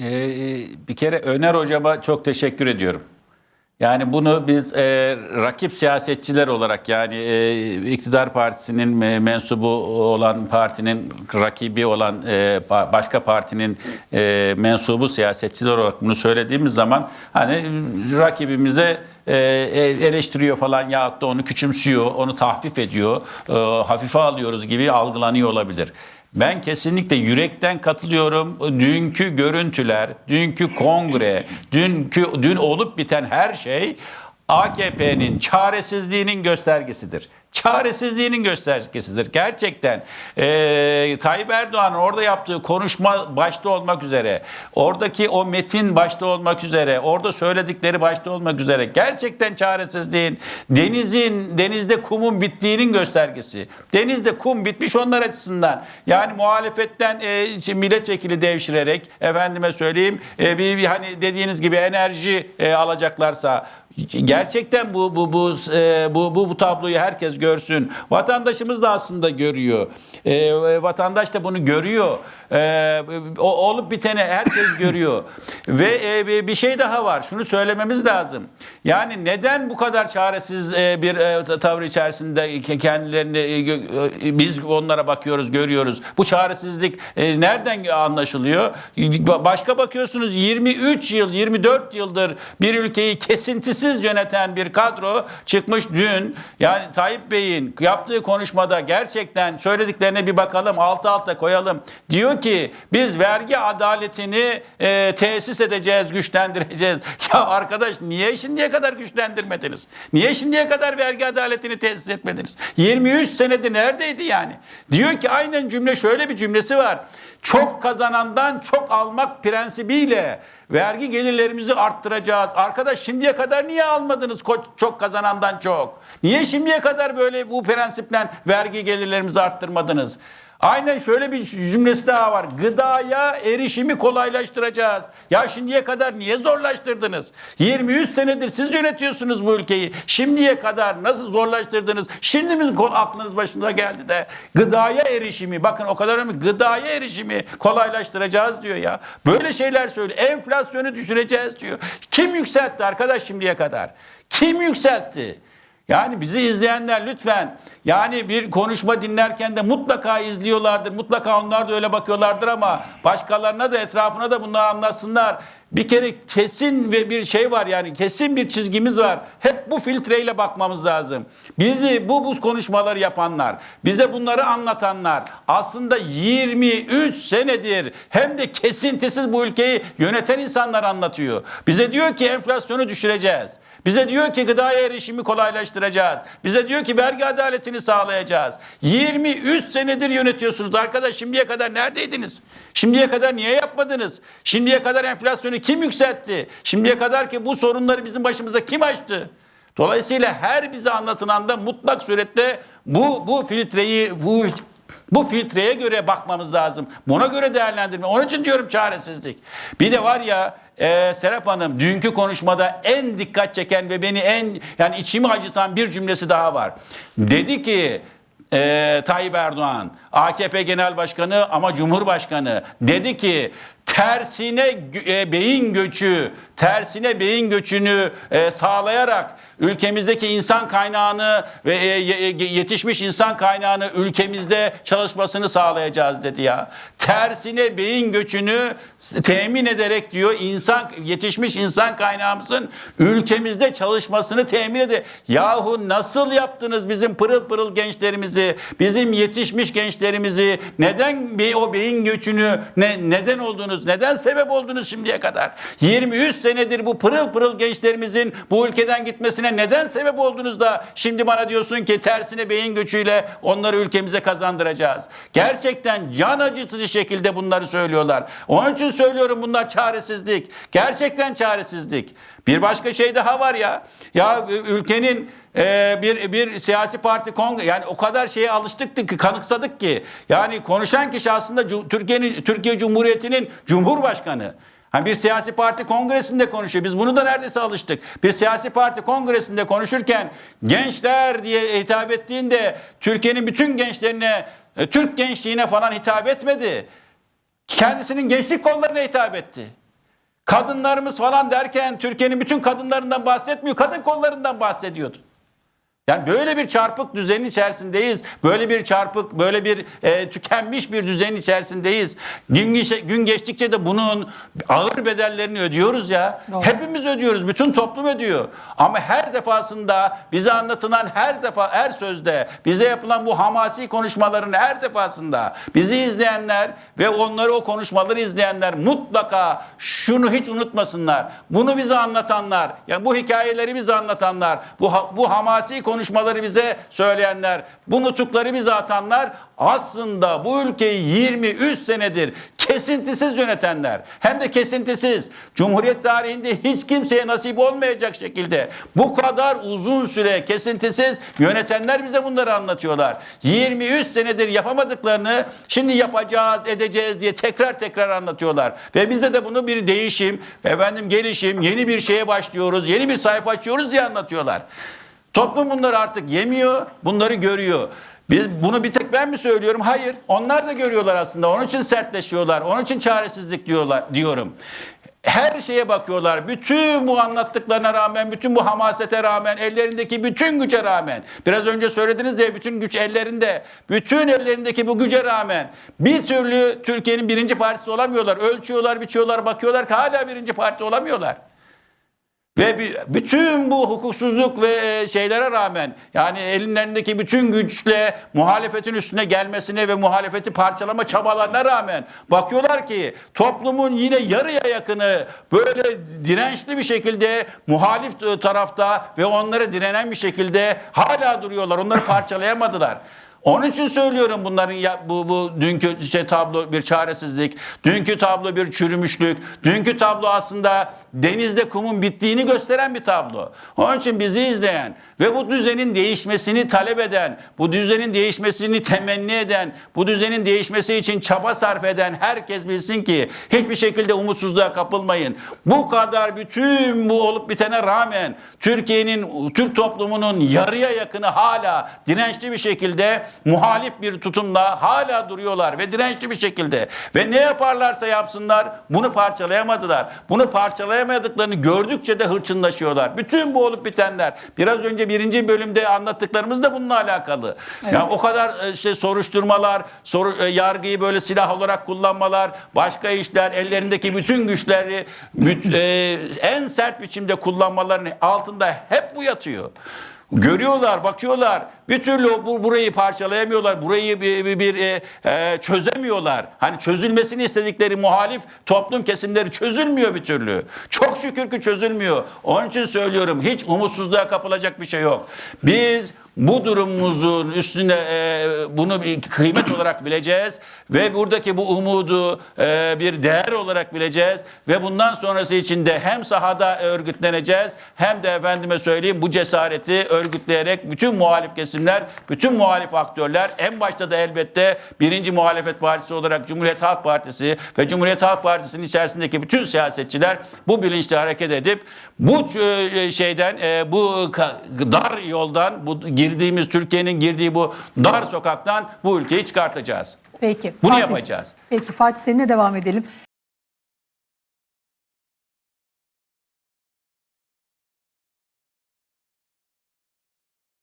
Ee, bir kere Öner hocama çok teşekkür ediyorum. Yani bunu biz e, rakip siyasetçiler olarak yani e, iktidar partisinin e, mensubu olan partinin rakibi olan e, ba- başka partinin e, mensubu siyasetçiler olarak bunu söylediğimiz zaman hani rakibimize e, eleştiriyor falan yahut da onu küçümsüyor, onu tahfif ediyor, e, hafife alıyoruz gibi algılanıyor olabilir. Ben kesinlikle yürekten katılıyorum. Dünkü görüntüler, dünkü kongre, dünkü dün olup biten her şey AKP'nin çaresizliğinin göstergesidir. Çaresizliğinin göstergesidir. Gerçekten eee Tayyip Erdoğan'ın orada yaptığı konuşma başta olmak üzere, oradaki o metin başta olmak üzere, orada söyledikleri başta olmak üzere gerçekten çaresizliğin, denizin, denizde kumun bittiğinin göstergesi. Denizde kum bitmiş onlar açısından. Yani muhalefetten e, milletvekili devşirerek, efendime söyleyeyim, e, bir, bir hani dediğiniz gibi enerji e, alacaklarsa Gerçekten bu bu bu e, bu bu, bu tabloyu herkes görsün. Vatandaşımız da aslında görüyor. E, vatandaş da bunu görüyor. E, o olup biteni herkes görüyor. Ve e, bir şey daha var. Şunu söylememiz lazım. Yani neden bu kadar çaresiz e, bir e, tavır içerisinde kendilerini e, e, biz onlara bakıyoruz, görüyoruz. Bu çaresizlik e, nereden anlaşılıyor? Başka bakıyorsunuz 23 yıl, 24 yıldır bir ülkeyi kesintisiz yöneten bir kadro çıkmış dün. Yani Tayyip Bey'in yaptığı konuşmada gerçekten söylediklerine bir bakalım, alt alta koyalım. Diyor ki biz vergi adaletini e, tesis edeceğiz, güçlendireceğiz. Ya arkadaş niye şimdiye kadar güçlendirmediniz? Niye şimdiye kadar vergi adaletini tesis etmediniz? 23 senedir neredeydi yani? Diyor ki aynen cümle şöyle bir cümlesi var. Çok kazanandan çok almak prensibiyle vergi gelirlerimizi arttıracağız. Arkadaş şimdiye kadar niye almadınız çok kazanandan çok? Niye şimdiye kadar böyle bu prensiple vergi gelirlerimizi arttırmadınız? Aynen şöyle bir cümlesi daha var. Gıdaya erişimi kolaylaştıracağız. Ya şimdiye kadar niye zorlaştırdınız? 23 senedir siz yönetiyorsunuz bu ülkeyi. Şimdiye kadar nasıl zorlaştırdınız? Şimdi mi aklınız başına geldi de gıdaya erişimi bakın o kadar önemli gıdaya erişimi kolaylaştıracağız diyor ya. Böyle şeyler söylüyor. Enflasyonu düşüreceğiz diyor. Kim yükseltti arkadaş şimdiye kadar? Kim yükseltti? Yani bizi izleyenler lütfen yani bir konuşma dinlerken de mutlaka izliyorlardır. Mutlaka onlar da öyle bakıyorlardır ama başkalarına da etrafına da bunları anlatsınlar. Bir kere kesin ve bir şey var yani kesin bir çizgimiz var. Hep bu filtreyle bakmamız lazım. Bizi bu bu konuşmaları yapanlar, bize bunları anlatanlar aslında 23 senedir hem de kesintisiz bu ülkeyi yöneten insanlar anlatıyor. Bize diyor ki enflasyonu düşüreceğiz. Bize diyor ki gıdaya erişimi kolaylaştıracağız. Bize diyor ki vergi adaletini sağlayacağız. 23 senedir yönetiyorsunuz arkadaş. Şimdiye kadar neredeydiniz? Şimdiye kadar niye yapmadınız? Şimdiye kadar enflasyonu kim yükseltti? Şimdiye kadar ki bu sorunları bizim başımıza kim açtı? Dolayısıyla her bize anlatılanda mutlak surette bu bu filtreyi bu bu filtreye göre bakmamız lazım. Buna göre değerlendirme. Onun için diyorum çaresizlik. Bir de var ya e, Serap Hanım dünkü konuşmada en dikkat çeken ve beni en yani içimi acıtan bir cümlesi daha var. Dedi ki e, Tayyip Erdoğan AKP Genel Başkanı ama Cumhurbaşkanı dedi ki tersine e, beyin göçü, tersine beyin göçünü e, sağlayarak ülkemizdeki insan kaynağını ve e, ye- yetişmiş insan kaynağını ülkemizde çalışmasını sağlayacağız dedi ya. Tersine beyin göçünü temin ederek diyor insan yetişmiş insan kaynağımızın ülkemizde çalışmasını temin ede. Yahu nasıl yaptınız bizim pırıl pırıl gençlerimizi, bizim yetişmiş gençlerimizi neden o beyin göçünü ne, neden oldunuz? Neden sebep oldunuz şimdiye kadar? 23 senedir bu pırıl pırıl gençlerimizin bu ülkeden gitmesine neden sebep oldunuz da şimdi bana diyorsun ki tersine beyin göçüyle onları ülkemize kazandıracağız. Gerçekten can acıtıcı şekilde bunları söylüyorlar. Onun için söylüyorum bunlar çaresizlik. Gerçekten çaresizlik. Bir başka şey daha var ya. Ya ülkenin e, bir bir siyasi parti kongre yani o kadar şeye alıştık ki kanıksadık ki yani konuşan kişi aslında Türkiye'nin Türkiye Cumhuriyeti'nin cumhurbaşkanı. Hani bir siyasi parti kongresinde konuşuyor. Biz bunu da neredeyse alıştık. Bir siyasi parti kongresinde konuşurken gençler diye hitap ettiğinde Türkiye'nin bütün gençlerine, e, Türk gençliğine falan hitap etmedi. Kendisinin gençlik kollarına hitap etti. Kadınlarımız falan derken Türkiye'nin bütün kadınlarından bahsetmiyor. Kadın kollarından bahsediyordu. Yani böyle bir çarpık düzenin içerisindeyiz. Böyle bir çarpık, böyle bir e, tükenmiş bir düzenin içerisindeyiz. Gün, geçe- gün geçtikçe de bunun ağır bedellerini ödüyoruz ya. Doğru. Hepimiz ödüyoruz. Bütün toplum ödüyor. Ama her defasında bize anlatılan her defa her sözde bize yapılan bu hamasi konuşmaların her defasında bizi izleyenler ve onları o konuşmaları izleyenler mutlaka şunu hiç unutmasınlar. Bunu bize anlatanlar, yani bu hikayeleri bize anlatanlar, bu bu hamasi konuşmaları bize söyleyenler, bu nutukları bize atanlar aslında bu ülkeyi 23 senedir kesintisiz yönetenler. Hem de kesintisiz. Cumhuriyet tarihinde hiç kimseye nasip olmayacak şekilde bu kadar uzun süre kesintisiz yönetenler bize bunları anlatıyorlar. 23 senedir yapamadıklarını şimdi yapacağız, edeceğiz diye tekrar tekrar anlatıyorlar. Ve bize de bunu bir değişim, efendim gelişim, yeni bir şeye başlıyoruz, yeni bir sayfa açıyoruz diye anlatıyorlar. Toplum bunları artık yemiyor, bunları görüyor. Biz bunu bir tek ben mi söylüyorum? Hayır. Onlar da görüyorlar aslında. Onun için sertleşiyorlar. Onun için çaresizlik diyorlar diyorum. Her şeye bakıyorlar. Bütün bu anlattıklarına rağmen, bütün bu hamasete rağmen, ellerindeki bütün güce rağmen. Biraz önce söylediniz ya bütün güç ellerinde. Bütün ellerindeki bu güce rağmen bir türlü Türkiye'nin birinci partisi olamıyorlar. Ölçüyorlar, biçiyorlar, bakıyorlar ki hala birinci parti olamıyorlar. Ve bütün bu hukuksuzluk ve e, şeylere rağmen yani ellerindeki bütün güçle muhalefetin üstüne gelmesine ve muhalefeti parçalama çabalarına rağmen bakıyorlar ki toplumun yine yarıya yakını böyle dirençli bir şekilde muhalif e, tarafta ve onlara direnen bir şekilde hala duruyorlar. Onları parçalayamadılar. Onun için söylüyorum bunların ya, bu, bu dünkü şey tablo bir çaresizlik, dünkü tablo bir çürümüşlük, dünkü tablo aslında denizde kumun bittiğini gösteren bir tablo. Onun için bizi izleyen ve bu düzenin değişmesini talep eden, bu düzenin değişmesini temenni eden, bu düzenin değişmesi için çaba sarf eden herkes bilsin ki hiçbir şekilde umutsuzluğa kapılmayın. Bu kadar bütün bu olup bitene rağmen Türkiye'nin, Türk toplumunun yarıya yakını hala dirençli bir şekilde muhalif bir tutumla hala duruyorlar ve dirençli bir şekilde ve ne yaparlarsa yapsınlar bunu parçalayamadılar. Bunu parçalayamadıklarını gördükçe de hırçınlaşıyorlar. Bütün bu olup bitenler biraz önce birinci bölümde anlattıklarımız da bununla alakalı. Yani o kadar e, şey soruşturmalar, soru, e, yargıyı böyle silah olarak kullanmalar, başka işler, ellerindeki bütün güçleri e, en sert biçimde kullanmaların altında hep bu yatıyor. Görüyorlar, bakıyorlar. Bir türlü bu burayı parçalayamıyorlar. Burayı bir, bir, bir, e, e, çözemiyorlar. Hani çözülmesini istedikleri muhalif toplum kesimleri çözülmüyor bir türlü. Çok şükür ki çözülmüyor. Onun için söylüyorum hiç umutsuzluğa kapılacak bir şey yok. Biz bu durumumuzun üstüne e, bunu bir kıymet olarak bileceğiz ve buradaki bu umudu e, bir değer olarak bileceğiz ve bundan sonrası için de hem sahada örgütleneceğiz hem de efendime söyleyeyim bu cesareti örgütleyerek bütün muhalif kesimler, bütün muhalif aktörler en başta da elbette birinci muhalefet partisi olarak Cumhuriyet Halk Partisi ve Cumhuriyet Halk Partisi'nin içerisindeki bütün siyasetçiler bu bilinçle hareket edip bu e, şeyden e, bu dar yoldan bu girdiğimiz Türkiye'nin girdiği bu dar sokaktan bu ülkeyi çıkartacağız. Peki. Bunu Fatih- yapacağız. Peki Fatih seninle devam edelim.